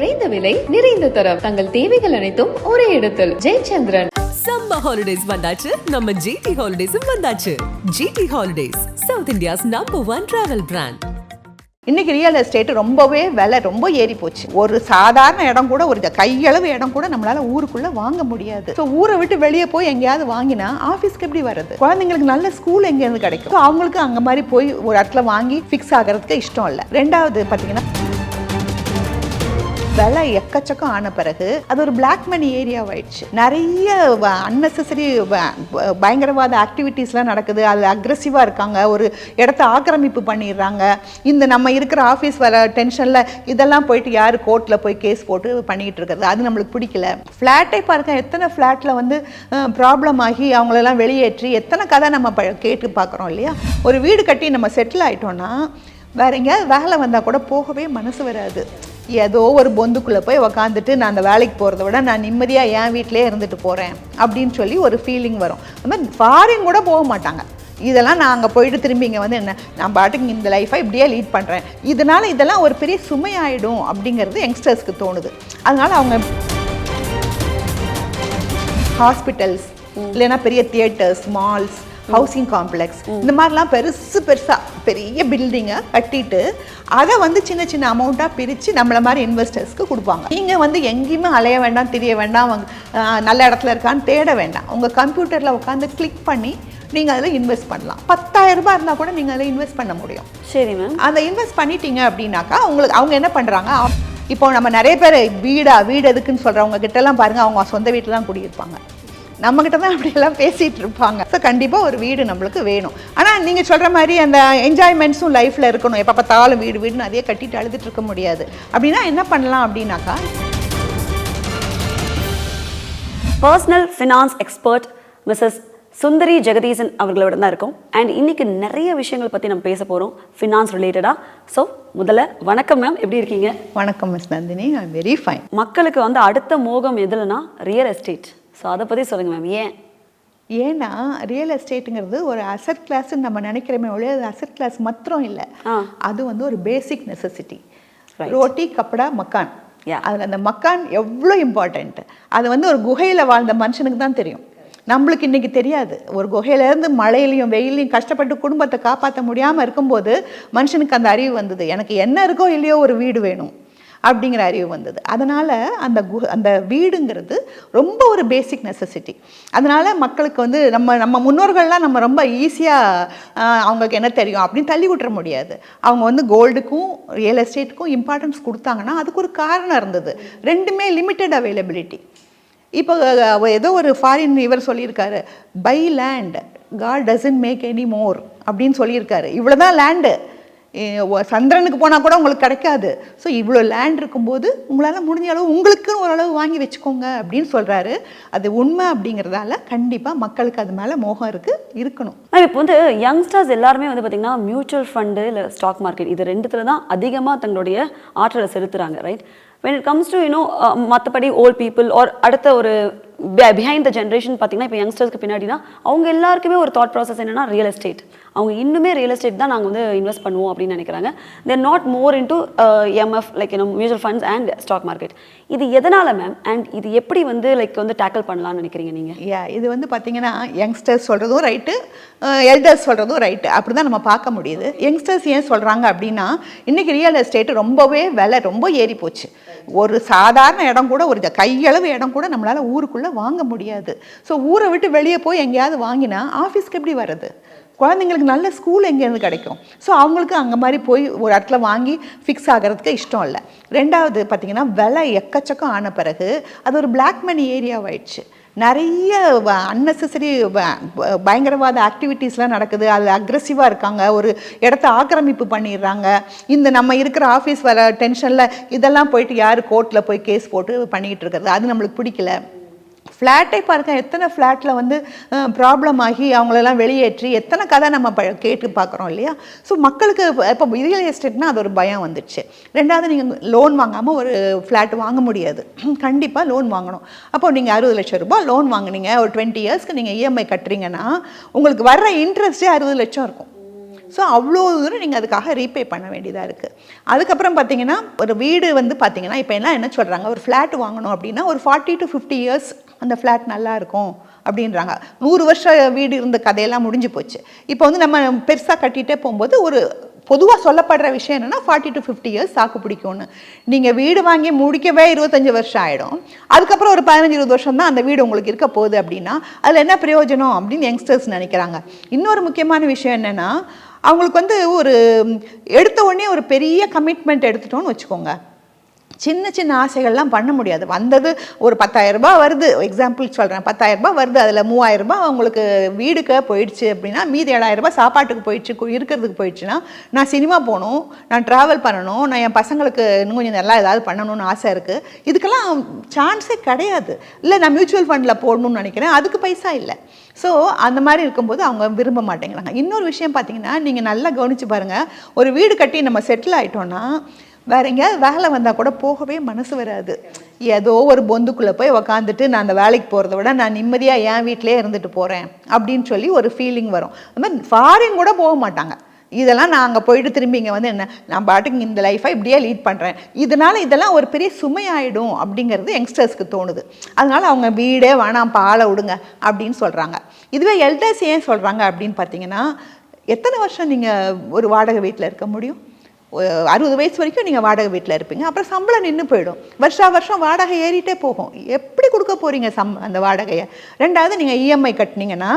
குறைந்த விலை நிறைந்த தரம். தங்கள் தேவைகள் அனைத்தும் ஒரே இடத்தில். ஜெயச்சந்திரன். சம்மர் ஹாலிடேஸ் வந்தாச்சு. நம்ம ஜிடி ஹாலிடேஸும் வந்தாச்சு. GT holidays South India's number one travel brand இன்னைக்கு ரியல் எஸ்டேட் ரொம்பவே விலை ரொம்ப ஏறி போச்சு. ஒரு சாதாரண இடம் கூட ஒரு கையளவு இடம் கூட நம்மளால ஊருக்குள்ள வாங்க முடியாது. ஸோ ஊரை விட்டு வெளியே போய் எங்கேயாவது வாங்கினா ஆஃபீஸ்க்கு எப்படி வருது குழந்தைங்களுக்கு நல்ல ஸ்கூல் எங்கேருந்து கிடைக்கும். So அவங்களுக்கு அங்க மாதிரி போய் ஒரு இடத்துல வாங்கி ஃபிக்ஸ் ஆகிறதுக்கு இஷ்டம் இல்லை. ரெண்டாவது பார்த்தீங்கன்னா விலை எக்கச்சக்கம் ஆன பிறகு அது ஒரு பிளாக் மணி ஏரியாவாயிடுச்சு நிறைய அன்னெசரி பயங்கரவாத ஆக்டிவிட்டீஸ்லாம் நடக்குது. அது அக்ரெசிவாக இருக்காங்க. ஒரு இடத்த ஆக்கிரமிப்பு பண்ணிடுறாங்க. இந்த நம்ம இருக்கிற ஆஃபீஸ் வர டென்ஷனில் இதெல்லாம் போயிட்டு யார் கோர்ட்டில் போய் கேஸ் போட்டு பண்ணிகிட்டு இருக்கிறது? அது நம்மளுக்கு பிடிக்கல. ஃப்ளாட்டே பாருங்க எத்தனை ஃப்ளாட்டில் வந்து ப்ராப்ளம் ஆகி அவங்களெல்லாம் வெளியேற்றி எத்தனை கதை நம்ம ப- கேட்டு பார்க்குறோம் இல்லையா? ஒரு வீடு கட்டி நம்ம செட்டில் ஆகிட்டோன்னா வேற எங்கேயாவது வேலை வந்தால் கூட போகவே மனசு வராது. ஏதோ ஒரு பொந்துக்குள்ளே போய் உக்காந்துட்டு நான் அந்த வேலைக்கு போகிறத விட நான் நிம்மதியாக என் வீட்டிலே இருந்துட்டு போகிறேன் அப்படின்னு சொல்லி ஒரு ஃபீலிங் வரும். அது மாதிரி ஃபாரின் கூட போக மாட்டாங்க. இதெல்லாம் நான் அங்கே போயிட்டு திரும்பி இங்கே வந்து என்ன நான் பாட்டுக்கு இந்த லைஃப்பை இப்படியே லீட் பண்ணுறேன் இதனால் இதெல்லாம் ஒரு பெரிய சுமையாயிடும் அப்படிங்கிறது யங்ஸ்டர்ஸ்க்கு தோணுது. அதனால் அவங்க ஹாஸ்பிட்டல்ஸ் இல்லைன்னா பெரிய தியேட்டர்ஸ் மால்ஸ் ஹவுசிங் காம்ப்ளெக்ஸ் இந்த மாதிரிலாம் பெருசு பெருசாக பெரிய பில்டிங்கை கட்டிட்டு அதை வந்து சின்ன சின்ன அமௌண்ட்டாக பிரித்து நம்மளை மாதிரி இன்வெஸ்டர்ஸ்க்கு கொடுப்பாங்க. நீங்கள் வந்து எங்கேயுமே அலைய வேண்டாம் தெரிய வேண்டாம் நல்ல இடத்துல இருக்கான்னு தேட வேண்டாம். உங்கள் கம்ப்யூட்டரில் உட்காந்து கிளிக் பண்ணி நீங்கள் அதில் இன்வெஸ்ட் பண்ணலாம். 10000 ரூபாய் இருந்தால் கூட நீங்கள் அதில் இன்வெஸ்ட் பண்ண முடியும். சரி மேம் அதை இன்வெஸ்ட் பண்ணிட்டீங்க அப்படின்னாக்கா உங்களுக்கு அவங்க என்ன பண்ணுறாங்க இப்போ நம்ம நிறைய பேர் வீடா வீடு எதுக்குன்னு சொல்கிறவங்க கிட்டலாம் பாருங்கள் அவங்க சொந்த வீட்டில் தான் குடியிருப்பாங்க. நம்மக்கிட்ட தான் அப்படியெல்லாம் பேசிகிட்டு இருப்பாங்க ஸோ கண்டிப்பாக ஒரு வீடு நம்மளுக்கு வேணும். ஆனால் நீங்கள் சொல்கிற மாதிரி அந்த என்ஜாய்மெண்ட்ஸும் லைஃப்பில் இருக்கணும். எப்போ பார்த்தாலும் வீடு வீடுன்னு அதையே கட்டிட்டு அழுதுட்டு இருக்க முடியாது. அப்படின்னா என்ன பண்ணலாம் அப்படின்னாக்கா? Personal finance expert Mrs Sundari Jagadeesan அவர்களோட தான் இருக்கோம். அண்ட் இன்னைக்கு நிறைய விஷயங்கள் பற்றி நம்ம பேச போகிறோம் ஃபினான்ஸ் ரிலேட்டடாக ஸோ முதல்ல வணக்கம் மேம் எப்படி இருக்கீங்க? வணக்கம் miss Nandini I very fine மக்களுக்கு வந்து அடுத்த மோகம் எதுலனா ரியல் எஸ்டேட் ஸோ அதை பற்றி சொல்லுங்கள் மேம் ஏன்? ஏன்னா ரியல் எஸ்டேட்டுங்கிறது ஒரு அசட் கிளாஸ்ன்னு நம்ம நினைக்கிறோமே ஒழிய அது அசட் கிளாஸ் மாத்திரம் இல்லை. அது வந்து ஒரு பேசிக் நெசசிட்டி. ரோட்டி கப்படா மக்கான். அதில் அந்த மக்கான் எவ்வளோ இம்பார்ட்டண்ட் அது வந்து ஒரு குகையில் வாழ்ந்த மனுஷனுக்கு தான் தெரியும். நம்மளுக்கு இன்னைக்கு தெரியாது. ஒரு குகையிலேருந்து மழையிலையும் வெயிலையும் கஷ்டப்பட்டு குடும்பத்தை காப்பாற்ற முடியாமல் இருக்கும்போது மனுஷனுக்கு அந்த அறிவு வந்தது. எனக்கு என்ன இருக்கோ இல்லையோ ஒரு வீடு வேணும். அப்படிங்கிற அறிவு வந்தது. அதனால் அந்த கு அந்த வீடுங்கிறது ரொம்ப ஒரு பேசிக் நெசசிட்டி அதனால் மக்களுக்கு வந்து நம்ம நம்ம முன்னோர்கள்லாம் நம்ம ரொம்ப ஈஸியாக அவங்களுக்கு என்ன தெரியும் அப்படின்னு தள்ளி விட்டுற முடியாது. அவங்க வந்து கோல்டுக்கும் ரியல் எஸ்டேட்டுக்கும் இம்பார்ட்டன்ஸ் கொடுத்தாங்கன்னா அதுக்கு ஒரு காரணம் இருந்தது. ரெண்டுமே லிமிட்டட் அவைலபிலிட்டி இப்போ ஏதோ ஒரு ஃபாரின் இவர் சொல்லியிருக்காரு buy land God doesn't make any more அப்படின்னு சொல்லியிருக்காரு. இவ்வளோ தான் லேண்டு சந்திரனுக்கு போனால் கூட உங்களுக்கு கிடைக்காது. ஸோ இவ்வளோ லேண்ட் இருக்கும்போது உங்களால் முடிஞ்ச அளவு உங்களுக்குன்னு ஓரளவு வாங்கி வச்சுக்கோங்க அப்படின்னு சொல்கிறாரு அது உண்மை அப்படிங்கிறதால கண்டிப்பாக மக்களுக்கு அது மேலே மோகம் இருக்குது இருக்கணும். இப்போ வந்து யங்ஸ்டர்ஸ் எல்லாருமே வந்து பார்த்திங்கன்னா மியூச்சுவல் ஃபண்டு இல்லை ஸ்டாக் மார்க்கெட் இது ரெண்டுத்துல தான் அதிகமாக தங்களுடைய ஆற்றலை செலுத்துகிறாங்க right when it comes to you know மற்றபடி ஓல்ட் பீப்புள் ஆர் அடுத்த ஒரு பிஹைண்ட் த ஜென்ரேஷன் பார்த்தீங்கன்னா இப்போ யங்ஸ்டர்ஸ்க்கு பின்னாடினா அவங்க எல்லாருக்குமே ஒரு தாட் ப்ராசஸ் என்னென்னா ரியல் எஸ்டேட் அவங்க இன்னுமே ரியல் எஸ்டேட் தான் நாங்கள் வந்து இன்வெஸ்ட் பண்ணுவோம் அப்படின்னு நினைக்கிறாங்க. They're not more into MF like you know mutual funds and stock market இது எதனால மேம் அண்ட் இது எப்படி வந்து லைக் வந்து டேக்கிள் பண்ணலாம்னு நினைக்கிறீங்க நீங்கள் யா இது வந்து பார்த்தீங்கன்னா யங்ஸ்டர்ஸ் சொல்கிறதும் ரைட்டு எல்டர்ஸ் uh, சொல்கிறதும் ரைட்டு அப்படி தான் நம்ம பார்க்க முடியுது. யங்ஸ்டர்ஸ் ஏன் சொல்கிறாங்க அப்படின்னா இன்றைக்கி ரியல் எஸ்டேட் ரொம்பவே விலை ரொம்ப ஏறி போச்சு. ஒரு சாதாரண இடம் கூட ஒரு கையளவு இடம் கூட நம்மளால் ஊருக்குள்ளே வாங்க முடியாது. ஸோ ஊரை விட்டு வெளியே போய் எங்கேயாவது வாங்கினா ஆஃபீஸ்க்கு எப்படி வர்றது? குழந்தைங்களுக்கு நல்ல ஸ்கூல் எங்கேருந்து கிடைக்கும்? ஸோ அவங்களுக்கு அங்கே மாதிரி போய் ஒரு இடத்துல வாங்கி ஃபிக்ஸ் ஆகிறதுக்கு இஷ்டம் இல்லை. ரெண்டாவது பார்த்திங்கன்னா விலை எக்கச்சக்கம் ஆன பிறகு அது ஒரு பிளாக் மணி ஏரியாவாயிடுச்சு நிறைய அன்னெசரி பயங்கரவாத ஆக்டிவிட்டீஸ்லாம் நடக்குது. அது அக்ரெசிவாக இருக்காங்க. ஒரு இடத்த ஆக்கிரமிப்பு பண்ணிடுறாங்க. இந்த நம்ம இருக்கிற ஆஃபீஸ் வர டென்ஷனில் இதெல்லாம் போயிட்டு யார் கோர்ட்டில் போய் கேஸ் போட்டு பண்ணிக்கிட்டு இருக்கிறது? அது நம்மளுக்கு பிடிக்கல. ஃப்ளாட்டே பாருங்கள் எத்தனை ஃப்ளாட்டில் வந்து ப்ராப்ளம் ஆகி அவங்களெல்லாம் வெளியேற்றி எத்தனை கதை நம்ம ப கேட்டு பார்க்குறோம் இல்லையா? ஸோ மக்களுக்கு இப்போ ரியல் எஸ்டேட்னா அது ஒரு பயம் வந்துடுச்சு. ரெண்டாவது நீங்கள் லோன் வாங்காமல் ஒரு ஃப்ளாட் வாங்க முடியாது. கண்டிப்பாக லோன் வாங்கணும். அப்போ நீங்கள் அறுபது லட்சம் ரூபாய் லோன் வாங்குனீங்க. ஒரு டுவெண்ட்டி இயர்ஸ்க்கு நீங்கள் இஎம்ஐ கட்டுறீங்கன்னா உங்களுக்கு வர்ற இன்ட்ரெஸ்ட்டே அறுபது லட்சம் இருக்கும். ஸோ அவ்வளோ தூரம் நீங்கள் அதுக்காக ரீபே பண்ண வேண்டியதாக இருக்குது அதுக்கப்புறம் பார்த்தீங்கன்னா ஒரு வீடு வந்து பார்த்தீங்கன்னா இப்போ என்ன என்ன சொல்கிறாங்க ஒரு ஃப்ளாட் வாங்கணும் அப்படின்னா ஒரு ஃபார்ட்டி டு ஃபிஃப்டி இயர்ஸ் அந்த ஃப்ளாட் நல்லா இருக்கும் அப்படின்றாங்க. நூறு வருஷம் வீடு இருந்த கதையெல்லாம் முடிஞ்சு போச்சு. இப்போ வந்து நம்ம பெருசாக கட்டிகிட்டே போகும்போது ஒரு பொதுவாக சொல்லப்படுற விஷயம் என்னென்னா ஃபார்ட்டி டு ஃபிஃப்டி இயர்ஸ் தாக்கு பிடிக்கும்னு. நீங்கள் வீடு வாங்கி முடிக்கவே இருபத்தஞ்சி வருஷம் ஆகிடும் அதுக்கப்புறம் ஒரு பதினஞ்சு இருபது வருஷம் தான் அந்த வீடு உங்களுக்கு இருக்க போகுது அப்படின்னா அதில் என்ன பிரயோஜனம் அப்படின்னு யங்ஸ்டர்ஸ் நினைக்கிறாங்க. இன்னொரு முக்கியமான விஷயம் என்னென்னா அவங்களுக்கு வந்து ஒரு எடுத்த உடனே ஒரு பெரிய கமிட்மெண்ட் எடுத்துட்டோன்னு வச்சுக்கோங்க. சின்ன சின்ன ஆசைகள்லாம் பண்ண முடியாது. வந்தது ஒரு பத்தாயிரரூபா வருது. எக்ஸாம்பிள் சொல்கிறேன் பத்தாயிரரூபா வருது. அதில் மூவாயிரம் ரூபாய் உங்களுக்கு வீடுக்கு போயிடுச்சு அப்படின்னா மீதி ஏழாயிரரூபா சாப்பாட்டுக்கு போயிடுச்சு இருக்கிறதுக்கு போயிடுச்சுன்னா நான் சினிமா போகணும் நான் ட்ராவல் பண்ணணும் நான் என் பசங்களுக்கு இன்னும் கொஞ்சம் நல்லா ஏதாவது பண்ணணும்னு ஆசை இருக்குது இதுக்கெல்லாம் சான்ஸே கிடையாது. இல்லை நான் மியூச்சுவல் ஃபண்டில் போடணும்னு நினைக்கிறேன். அதுக்கு பைசா இல்லை. ஸோ அந்த மாதிரி இருக்கும்போது அவங்க விரும்ப மாட்டேங்கிறாங்க. இன்னொரு விஷயம் பார்த்தீங்கன்னா நீங்கள் நல்லா கவனித்து பாருங்கள் ஒரு வீடு கட்டி நம்ம செட்டில் ஆகிட்டோன்னா வேற எங்கேயாவது வேலை வந்தால் கூட போகவே மனசு வராது. ஏதோ ஒரு பொந்துக்குள்ளே போய் உக்காந்துட்டு நான் அந்த வேலைக்கு போகிறத விட நான் நிம்மதியாக என் வீட்டிலே இருந்துட்டு போகிறேன் அப்படின்னு சொல்லி ஒரு ஃபீலிங் வரும். அது மாதிரி ஃபாரின் கூட போக மாட்டாங்க. இதெல்லாம் நான் அங்கே போயிட்டு திரும்பி இங்கே வந்து என்ன நான் பாட்டுக்கு இந்த லைஃப்பை இப்படியே லீட் பண்ணுறேன் இதனால் இதெல்லாம் ஒரு பெரிய சுமையாயிடும் அப்படிங்கிறது யங்ஸ்டர்ஸ்க்கு தோணுது. அதனால் அவங்க வீடே வேணாம் பாலை விடுங்க அப்படின்னு சொல்கிறாங்க இதுவே எல்டர்ஸ் ஏன் சொல்கிறாங்க அப்படின்னு பார்த்தீங்கன்னா எத்தனை வருஷம் நீங்கள் ஒரு வாடகை வீட்டில் இருக்க முடியும்? அறுபது வயசு வரைக்கும் நீங்கள் வாடகை வீட்டில் இருப்பீங்க. அப்புறம் சம்பளம் நின்று போயிடும். வருஷா வருஷம் வாடகை ஏறிட்டே போகும். எப்படி கொடுக்க போகிறீங்க சம் அந்த வாடகையை? ரெண்டாவது நீங்கள் இஎம்ஐ கட்டினீங்கன்னா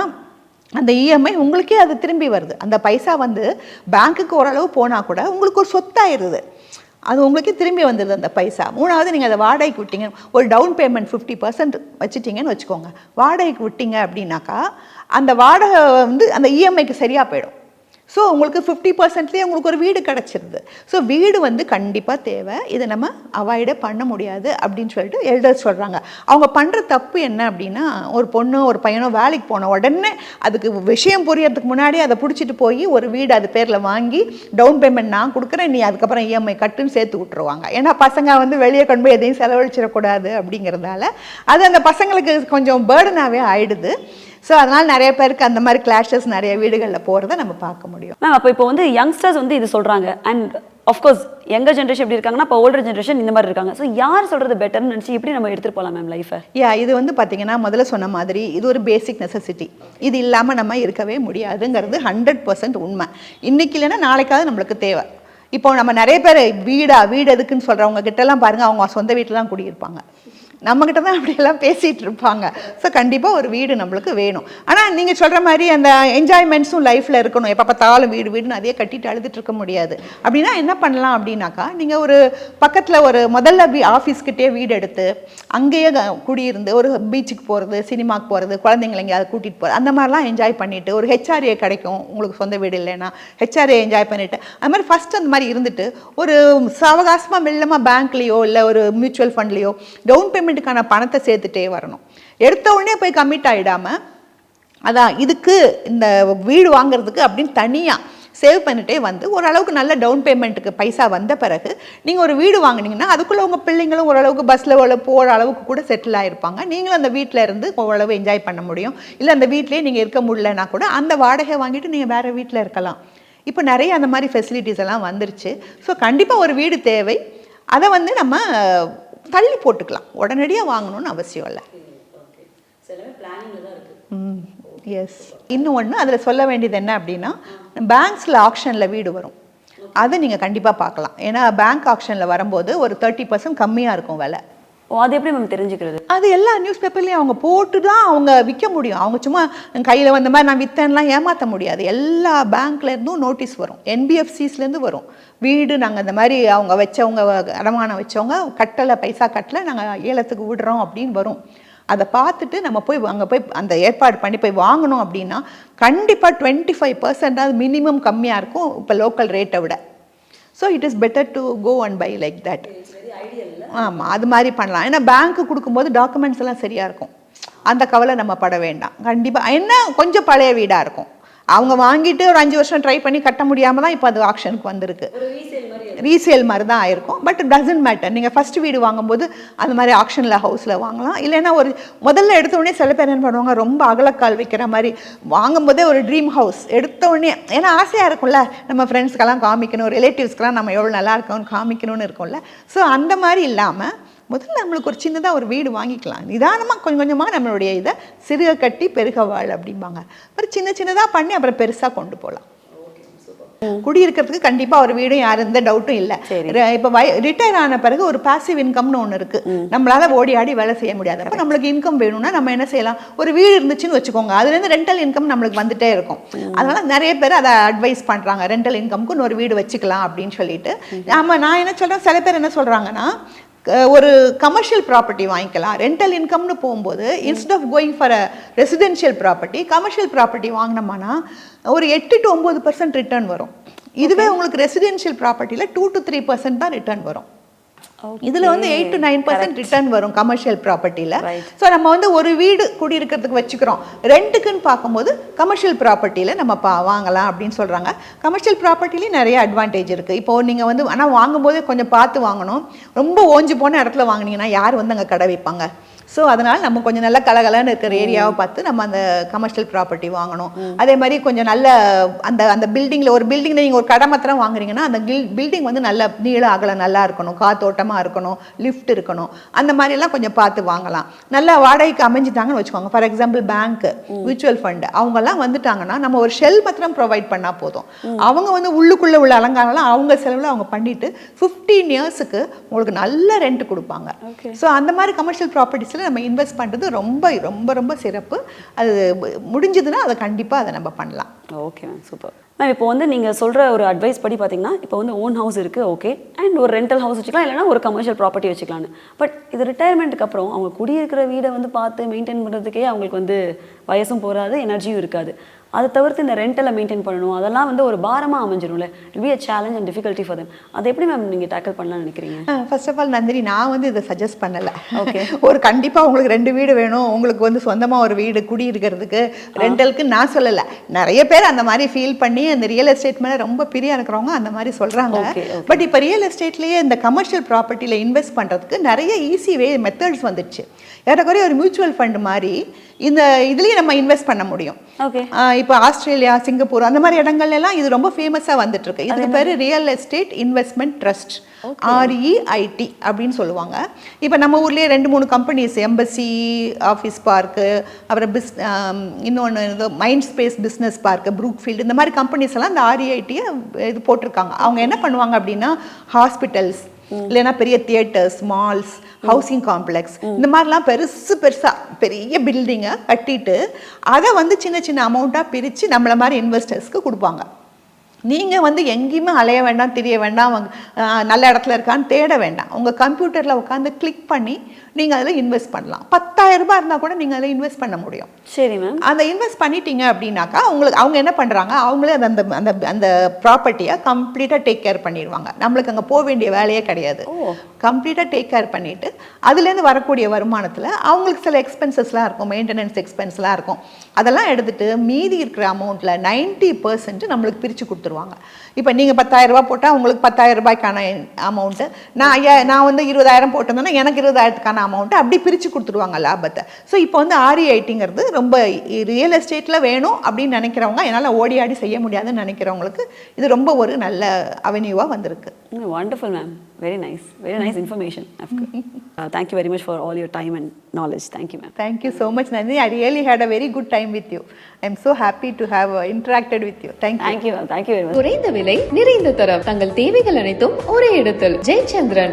அந்த இஎம்ஐ உங்களுக்கே அது திரும்பி வருது. அந்த பைசா வந்து பேங்க்குக்கு ஓரளவு போனால் கூட உங்களுக்கு ஒரு சொத்தாயிருது. அது உங்களுக்கே திரும்பி வந்துடுது அந்த பைசா. மூணாவது நீங்கள் அதை வாடகைக்கு விட்டீங்க. ஒரு டவுன் பேமெண்ட் ஃபிஃப்டி பர்சன்ட் வச்சுட்டீங்கன்னு வச்சுக்கோங்க. வாடகைக்கு விட்டீங்க அப்படின்னாக்கா அந்த வாடகை வந்து அந்த இஎம்ஐக்கு சரியாக போயிடும். ஸோ உங்களுக்கு ஃபிஃப்டி பர்சன்ட்லேயே உங்களுக்கு ஒரு வீடு கிடச்சிருது. ஸோ வீடு வந்து கண்டிப்பாக தேவை. இதை நம்ம அவாய்டே பண்ண முடியாது அப்படின்னு சொல்லிட்டு எல்டர்ஸ் சொல்கிறாங்க அவங்க பண்ணுற தப்பு என்ன அப்படின்னா ஒரு பொண்ணோ ஒரு பையனோ வேலைக்கு போன உடனே அதுக்கு விஷயம் புரியறதுக்கு முன்னாடி அதை பிடிச்சிட்டு போய் ஒரு வீடு அது பேரில் வாங்கி டவுன் பேமெண்ட் நான் கொடுக்குறேன் நீ அதுக்கப்புறம் இஎம்ஐ கட்டுன்னு சேர்த்து விட்டுருவாங்க. ஏன்னா பசங்க வந்து வெளியே கொண்டு போய் எதையும் செலவழிச்சிடக்கூடாது அப்படிங்கிறதால. அது அந்த பசங்களுக்கு கொஞ்சம் பேர்டனாகவே ஆயிடுது. ஸோ அதனால் நிறைய பேருக்கு அந்த மாதிரி கிளாஷஸ் நிறைய வீடுகளில் போகிறத நம்ம பார்க்க முடியும். மேம் அப்போ இப்போ வந்து யங்ஸ்டர்ஸ் வந்து இது சொல்றாங்க. அண்ட் ஆஃப்கோர்ஸ் யங்கர் ஜென்ரேஷன் எப்படி இருக்காங்கன்னா இப்போ ஓல்டர் ஜென்ரேஷன் இந்த மாதிரி இருக்காங்க. ஸோ யார் சொல்றது பெட்டர்னு நினச்சி எப்படி நம்ம எடுத்துட்டு போகலாம் மேம் லைஃபை யா இது வந்து பார்த்தீங்கன்னா முதல்ல சொன்ன மாதிரி இது ஒரு பேசிக் நெசசிட்டி இது இல்லாமல் நம்ம இருக்கவே முடியாதுங்கிறது ஹண்ட்ரட் பர்சன்ட் உண்மை. இன்னைக்கு இல்லைன்னா நாளைக்காவது நம்மளுக்கு தேவை. இப்போ நம்ம நிறைய பேர் வீடா வீடு எதுக்குன்னு சொல்கிறவங்க கிட்டலாம் பாருங்கள் அவங்க சொந்த வீட்டில் தான் குடியிருப்பாங்க. நம்மக்கிட்ட தான் அப்படியெல்லாம் பேசிகிட்டு இருப்பாங்க. ஸோ கண்டிப்பாக ஒரு வீடு நம்மளுக்கு வேணும். ஆனால் நீங்கள் சொல்கிற மாதிரி அந்த என்ஜாய்மெண்ட்ஸும் லைஃப்பில் இருக்கணும். எப்போ பார்த்தாலும் வீடு வீடுன்னு அதையே கட்டிட்டு அழுதுட்டு இருக்க முடியாது. அப்படின்னா என்ன பண்ணலாம் அப்படின்னாக்கா நீங்கள் ஒரு பக்கத்தில் ஒரு முதல்ல பி ஆஃபீஸ்க்கிட்டே வீடு எடுத்து அங்கேயே குடியிருந்து ஒரு பீச்சுக்கு போகிறது சினிமாக்கு போகிறது குழந்தைங்களை எங்கேயாவது கூட்டிகிட்டு போகிறது அந்த மாதிரிலாம் என்ஜாய் பண்ணிவிட்டு ஒரு ஹெச்ஆர்ஏ கிடைக்கும். உங்களுக்கு சொந்த வீடு இல்லைன்னா ஹெச்ஆர்ஏ என்ஜாய் பண்ணிவிட்டு அது மாதிரி ஃபஸ்ட் அந்த மாதிரி இருந்துட்டு ஒரு சாவகாசமாக மெல்லமாக பேங்க்லேயோ இல்லை ஒரு மியூச்சுவல் ஃபண்ட்லேயோ டவுன் பேமெண்ட் பேமெண்ட்டுக்கான பணத்தை சேர்த்துட்டே வரணும். எடுத்த உடனே போய் கமிட் ஆகிடாமல் அதான் இதுக்கு இந்த வீடு வாங்குறதுக்கு அப்படின்னு தனியாக சேவ் பண்ணிட்டே வந்து ஓரளவுக்கு நல்ல டவுன் பேமெண்ட்டுக்கு பைசா வந்த பிறகு நீங்கள் ஒரு வீடு வாங்கினீங்கன்னா அதுக்குள்ளே உங்கள் பிள்ளைங்களும் ஓரளவுக்கு பஸ்ஸில் போகிற அளவுக்கு கூட செட்டில் ஆகிருப்பாங்க நீங்களும் அந்த வீட்டில் இருந்து ஓரளவு என்ஜாய் பண்ண முடியும். இல்லை அந்த வீட்டிலேயே நீங்கள் இருக்க முடியலன்னா கூட அந்த வாடகை வாங்கிட்டு நீங்கள் வேறு வீட்டில் இருக்கலாம். இப்போ நிறைய அந்த மாதிரி ஃபெசிலிட்டிஸ் எல்லாம் வந்துருச்சு. ஸோ கண்டிப்பாக ஒரு வீடு தேவை. அதை வந்து நம்ம தள்ளி போட்டுக்கலாம். உடனடியாக வாங்கணும்னு அவசியம் இல்லை. எஸ் இன்னும் ஒன்று அதில் சொல்ல வேண்டியது என்ன அப்படின்னா பேங்க்ஸில் ஆக்ஷனில் வீடு வரும். அதை நீங்கள் கண்டிப்பாக பார்க்கலாம். ஏன்னா பேங்க் ஆக்ஷனில் வரும்போது ஒரு தேர்ட்டி பர்சன்ட் கம்மியாக இருக்கும் விலை. அது எப்படி மேம் தெரிஞ்சுக்கிறது? அது எல்லா நியூஸ் பேப்பர்லேயும் அவங்க போட்டு தான் அவங்க விற்க முடியும். அவங்க சும்மா கையில் வந்த மாதிரி நான் விற்றேன்லாம் ஏமாற்ற முடியாது. எல்லா பேங்க்லேருந்தும் நோட்டீஸ் வரும். என்பிஎஃப்சிஸ்லேருந்து வரும். வீடு நாங்கள் இந்த மாதிரி அவங்க வச்சவங்க அடமானம் வச்சவங்க கட்டலை பைசா கட்டலை நாங்கள் ஏலத்துக்கு விடுறோம் அப்படின்னு வரும். அதை பார்த்துட்டு நம்ம போய் அங்கே போய் அந்த ஏற்பாடு பண்ணி போய் வாங்கணும் அப்படின்னா கண்டிப்பாக டுவெண்ட்டி ஃபைவ் பர்சன்டாவது மினிமம் கம்மியாக இருக்கும் இப்போ லோக்கல் ரேட்டை விட. So it is better to go and buy like that ஆமாம் அது மாதிரி பண்ணலாம். ஏன்னா பேங்க்கு கொடுக்கும்போது டாக்குமெண்ட்ஸ் எல்லாம் சரியாக இருக்கும். அந்த கவலை நம்ம பட வேண்டாம். கண்டிப்பாக என்ன? கொஞ்சம் பழைய வீடாக இருக்கும். அவங்க வாங்கிட்டு ஒரு அஞ்சு வருஷம் ட்ரை பண்ணி கட்ட முடியாமல் தான் இப்போ அது ஆக்ஷனுக்கு வந்திருக்கு. ரீசேல் மாதிரி தான் ஆயிருக்கும். பட் டசன்ட் மேட்டர் நீங்கள் ஃபர்ஸ்ட் வீடு வாங்கும்போது அந்த மாதிரி ஆக்ஷனில் ஹவுஸில் வாங்கலாம். இல்லைன்னா ஒரு முதல்ல எடுத்த உடனே சில பேர் என்ன பண்ணுவாங்க ரொம்ப அகலக்கால் வைக்கிற மாதிரி வாங்கும்போதே ஒரு ட்ரீம் ஹவுஸ் எடுத்த உடனே ஏன்னா ஆசையாக இருக்கும்ல நம்ம ஃப்ரெண்ட்ஸ்க்கெல்லாம் காமிக்கணும் ரிலேட்டிவ்ஸ்க்கெல்லாம் நம்ம எவ்வளோ நல்லா இருக்கோம்னு காமிக்கணும்னு இருக்கும்ல. ஸோ அந்த மாதிரி இல்லாமல் முதல்ல நம்மளுக்கு ஒரு சின்னதாக ஒரு வீடு வாங்கிக்கலாம். நிதானமாக கொஞ்சம் கொஞ்சமாக நம்மளுடைய இதை சிறுக கட்டி பெருக வாழ் அப்படிம்பாங்க. அப்புறம் சின்ன சின்னதாக பண்ணி அப்புறம் பெருசாக கொண்டு போகலாம். குடியிருக்கிறதுக்கு கண்டிப்பா ஒரு வீடும் யாரும் எந்த டவுட்டும் இல்ல. இப்ப ரிட்டையர் ஆன பிறகு ஒரு பாசிவ் இன்கம்னு ஒண்ணு இருக்கு. நம்மளால ஓடி ஆடி வேலை செய்ய முடியாது. அப்ப நம்மளுக்கு இன்கம் வேணும்னா நம்ம என்ன செய்யலாம்? ஒரு வீடு இருந்துச்சுன்னு வச்சுக்கோங்க. அதுல இருந்து ரெண்டல் இன்கம் நம்மளுக்கு வந்துட்டே இருக்கும். அதனால நிறைய பேர் அதை அட்வைஸ் பண்றாங்க. ரெண்டல் இன்கம்க்கு ஒரு வீடு வச்சுக்கலாம் அப்படின்னு சொல்லிட்டு. ஆமா நான் என்ன சொல்றேன்? சில பேர் என்ன சொல்றாங்கன்னா ஒரு கமர்ஷியல் ப்ராப்பர்ட்டி வாங்கிக்கலாம். ரெண்டல் இன்கம்னு போகும்போது instead of going for a residential property commercial property வாங்கினோம்னா ஒரு எட்டு டு ஒம்பது பர்சன்ட் ரிட்டர்ன் வரும். இதுவே உங்களுக்கு ரெசிடென்ஷியல் ப்ராப்பர்ட்டியில் டூ டு த்ரீ பர்சன்ட் தான் ரிட்டர்ன் வரும். இதுல வந்து eight to nine percent return வரும் கமர்ஷியல் ப்ராப்பர்ட்டியில். ஸோ நம்ம வந்து ஒரு வீடு குடியிருக்கிறதுக்கு வச்சுக்கிறோம். ரெண்டுக்குன்னு பார்க்கும்போது கமர்ஷியல் ப்ராப்பர்ட்டியில் நம்ம பா வாங்கலாம் அப்படின்னு சொல்கிறாங்க கமர்ஷியல் ப்ராப்பர்ட்டிலையும் நிறைய அட்வான்டேஜ் இருக்குது இப்போ நீங்கள் வந்து ஆனால் வாங்கும்போதே கொஞ்சம் பார்த்து வாங்கணும். ரொம்ப ஓஞ்சு போன இடத்துல வாங்குனீங்கன்னா யார் வந்து அங்கே கடை வைப்பாங்க? ஸோ அதனால் நம்ம கொஞ்சம் நல்ல கலகலன்னு இருக்கிற ஏரியாவை பார்த்து நம்ம அந்த கமர்ஷியல் ப்ராப்பர்ட்டி வாங்கணும். அதே மாதிரி கொஞ்சம் நல்ல அந்த அந்த பில்டிங்கில் ஒரு பில்டிங்கில் நீங்கள் ஒரு கடை மாத்திரம் வாங்குறீங்கன்னா அந்த பில்டிங் வந்து நல்ல நீள அகலம் நல்லா இருக்கணும். காத்தோட்டமாக இருக்கணும். லிஃப்ட் இருக்கணும். அந்த மாதிரிலாம் கொஞ்சம் பார்த்து வாங்கலாம். நல்ல வாடகைக்கு அமைஞ்சிட்டாங்கன்னு வச்சுக்கோங்க. For example bank mutual fund அவங்கெல்லாம் வந்துட்டாங்கன்னா நம்ம ஒரு ஷெல் மாத்திரம் ப்ரொவைட் பண்ணால் போதும். அவங்க வந்து உள்ளுக்குள்ளே உள்ள அலங்காரம்லாம் அவங்க செலவில் அவங்க பண்ணிட்டு ஃபிஃப்டீன் இயர்ஸுக்கு உங்களுக்கு நல்ல ரெண்ட் கொடுப்பாங்க. ஸோ அந்த மாதிரி கமர்ஷியல் ப்ராப்பர்ட்டிஸில் நம்ம இன்வெஸ்ட் பண்ணுறது ரொம்ப ரொம்ப ரொம்ப சிறப்பு. அது முடிஞ்சதுன்னா அதை கண்டிப்பாக அதை நம்ம பண்ணலாம். Okay ma'am super. மேம் இப்போ வந்து நீங்கள் சொல்கிற ஒரு அட்வைஸ் படி பார்த்தீங்கன்னா இப்போ வந்து ஓன் ஹவுஸ் இருக்குது ஓகே அண்ட் ஒரு ரெண்டல் ஹவுஸ் வச்சுக்கலாம் இல்லைனா ஒரு கமர்ஷியல் ப்ராப்பர்ட்டி வச்சுக்கலான்னு பட் இது ரிட்டையர்மெண்ட்டுக்கு அப்புறம் அவங்க குடியிருக்கிற வீடை வந்து பார்த்து மெயின்டைன் பண்ணுறதுக்கே அவங்களுக்கு வந்து வயசும் போகாது எனர்ஜியும் இருக்காது. அதை தவிர்த்து இந்த ரெண்டலை மெயின்டைன் பண்ணணும். அதெல்லாம் வந்து ஒரு பாரமாக அமைஞ்சிரும்ல. It be a challenge and difficulty for them. அதை எப்படி மேம் நீங்கள் டேக்கிள் பண்ணலாம்னு நினைக்கிறீங்க? ஃபர்ஸ்ட் ஆஃப் ஆல் நந்தினி நான் வந்து இதை சஜஸ்ட் பண்ணலை. Okay. ஒரு கண்டிப்பாக உங்களுக்கு ரெண்டு வீடு வேணும். உங்களுக்கு வந்து சொந்தமாக ஒரு வீடு குடி இருக்கிறதுக்கு ரெண்டலுக்கு நான் சொல்லலை. நிறைய பேர் அந்த மாதிரி ஃபீல் பண்ணி அந்த ரியல் எஸ்டேட் மேலே ரொம்ப பிரியா இருக்கிறவங்க அந்த மாதிரி சொல்கிறாங்க. பட் இப்போ ரியல் எஸ்டேட்லேயே இந்த கமர்ஷியல் ப்ராப்பர்ட்டியில் இன்வெஸ்ட் பண்ணுறதுக்கு நிறைய ஈஸி வே மெத்தட்ஸ் வந்துடுச்சு. ஏறக்குறைய ஒரு மியூச்சுவல் ஃபண்ட் மாதிரி இந்த இதுலேயே நம்ம இன்வெஸ்ட் பண்ண முடியும். ஓகே இப்போ ஆஸ்திரேலியா சிங்கப்பூர் அந்த மாதிரி இடங்கள்ல எல்லாம் இது ரொம்ப ஃபேமஸாக வந்துட்டு இருக்கு இதுக்கு பேர் real estate investment trust REIT அப்படின்னு சொல்லுவாங்க. இப்போ நம்ம ஊர்லயே ரெண்டு மூணு கம்பெனிஸ் எம்பசி ஆஃபீஸ் பார்க்கு அப்புறம் பிஸ் இன்னொன்று இது Mind Space business park Brookfield இந்த மாதிரி கம்பெனிஸ் எல்லாம் இந்த ஆர்இஐடியை இது போட்டிருக்காங்க. அவங்க என்ன பண்ணுவாங்க அப்படின்னா ஹாஸ்பிட்டல்ஸ் இல்லைன்னா பெரிய தியேட்டர்ஸ் மால்ஸ் ஹவுசிங் காம்ப்ளெக்ஸ் இந்த மாதிரிலாம் பெருசு பெருசாக பெரிய பில்டிங்கை கட்டிட்டு அதை வந்து சின்ன சின்ன அமௌண்ட்டாக பிரித்து நம்மள மாதிரி இன்வெஸ்டர்ஸ்க்கு கொடுப்பாங்க. நீங்கள் வந்து எங்கேயுமே அலைய வேண்டாம் தெரிய வேண்டாம் நல்ல இடத்துல இருக்கான்னு தேட வேண்டாம். உங்கள் கம்ப்யூட்டரில் உட்காந்து கிளிக் பண்ணி நீங்கள் அதில் இன்வெஸ்ட் பண்ணலாம். பத்தாயிரம் ரூபாய் இருந்தால் கூட நீங்கள் அதில் இன்வெஸ்ட் பண்ண முடியும். சரி மேம் அந்த இன்வெஸ்ட் பண்ணிட்டீங்க அப்படின்னாக்கா உங்களுக்கு அவங்க என்ன பண்ணுறாங்க அவங்களே அந்த அந்த அந்த அந்த ப்ராப்பர்ட்டியை கம்ப்ளீட்டாக டேக் கேர் பண்ணிடுவாங்க. நம்மளுக்கு அங்கே போக வேண்டிய வேலையே கிடையாது. கம்ப்ளீட்டாக டேக் கேர் பண்ணிவிட்டு அதுலேருந்து வரக்கூடிய வருமானத்தில் அவங்களுக்கு சில எக்ஸ்பென்சஸ்லாம் இருக்கும். மெயின்டெனன்ஸ் எக்ஸ்பென்ஸ்லாம் இருக்கும். அதெல்லாம் எடுத்துட்டு மீதி இருக்கிற அமௌண்ட்டில் நைன்ட்டி பர்சன்ட் நம்மளுக்கு பிரித்து கொடுத்துருவாங்க. இப்போ நீங்கள் பத்தாயிரம் ரூபாய் போட்டால் உங்களுக்கு பத்தாயிரம் ரூபாய்க்கான அமௌண்ட்டு நான் ஐயா நான் வந்து இருபதாயிரம் போட்டிருந்தேன்னா எனக்கு இருபதாயிரத்துக்கான அமௌண்ட்டு அப்படி பிரித்து கொடுத்துருவாங்க லாபத்தை. ஸோ இப்போ வந்து ஆர்இஐடிங்கிறது ரொம்ப ரியல் எஸ்டேட்டில் வேணும் அப்படின்னு நினைக்கிறவங்க என்னால் ஓடி ஆடி செய்ய முடியாதுன்னு நினைக்கிறவங்களுக்கு இது ரொம்ப ஒரு நல்ல அவென்யூவாக வந்திருக்கு. Wonderful ma'am very nice very nice information thank you very much for all your time and knowledge thank you ma'am Thank you so much, Nandini. I really had a very good time with you. I'm so happy to have uh, interacted with you. Thank you. Thank you thank you very much குறைந்த விலை நிறைந்த தரம். தங்கள் தேவைகள் அனைத்தும் ஒரே இடத்தில். ஜெயச்சந்திரன்.